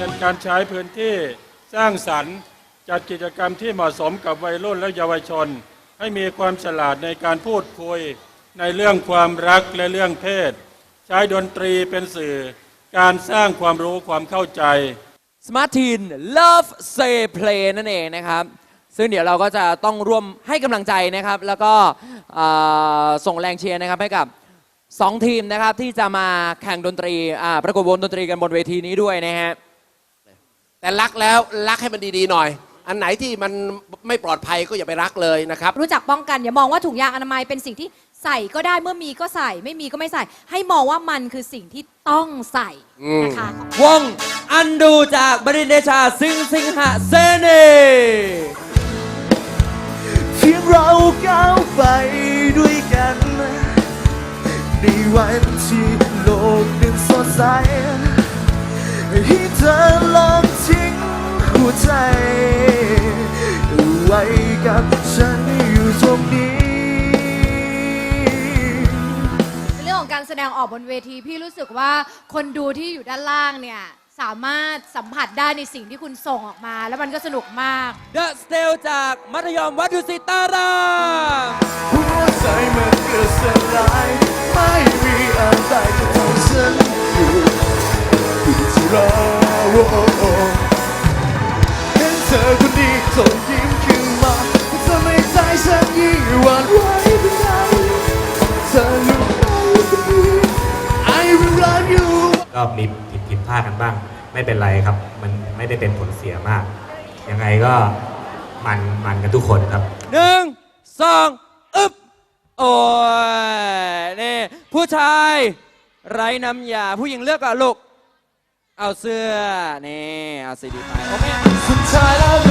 งินการใช้พื้นที่สร้างสรรค์ จัดกิจกรรมที่เหมาะสมกับวัยรุ่นและเยาวชน ให้มีความฉลาดในการพูดคุย ในเรื่องความรักและเรื่องเพศ ใช้ดนตรีเป็นสื่อ การสร้างความรู้ความเข้าใจ Smart Teen Love Say Play นั่นเองนะครับ ซึ่งเดี๋ยวเราก็จะต้องร่วมให้กำลังใจนะครับ แล้วก็เอ่อส่งแรงเชียร์นะครับให้กับ 2 ทีมนะครับที่จะมาแข่งดนตรีอ่าประกวดวงดนตรีกันบนเวทีนี้ด้วยนะฮะ แต่รักแล้วรักให้มันดีๆหน่อย อันไหนที่มันไม่ปลอดภัยก็อย่าไปรักเลยนะครับ รู้จักป้องกันอย่ามองว่าถุงยางอนามัยเป็นสิ่งที่ใส่ก็ได้เมื่อมีก็ใส่ ไม่มีก็ไม่ใส่ ให้มองว่ามันคือสิ่งที่ต้องใส่นะคะวงอันดูจากบรินเดชาสิงสิงหะเซเนเพียงเราก้าวไปด้วยกันในวันที่โลกนั้นสดใสให้เธอลองทิ้ กับฉันอยู่ตรงนี้เรื่องของการแสดงออกบนเวที พี่รู้สึกว่าคนดูที่อยู่ด้านล่างเนี่ย สามารถสัมผัสได้ในสิ่งที่คุณส่งออกมา แล้วมันก็สนุกมากเดอะสเตลจากมัธยมวัดดุสิตารามหัวใจมันก็สลายไม่มีอะไรจะทำฉันอยู่อยู่ที่รอเห็นเธอคนนี้ส่งยิ้มขึ้น ก็มีผิดผิดพลาดกันบ้าง ไม่เป็นไรครับ มันไม่ได้เป็นผลเสียมาก ยังไงก็มันมันกันทุกคนครับหนึ่งสองอึบโอ้ยนี่ผู้ชาย ไร้น้ำยาผู้หญิงเลือกก่อนลูก เอาเสื้อ นี่ เอาสีดีไปโอเค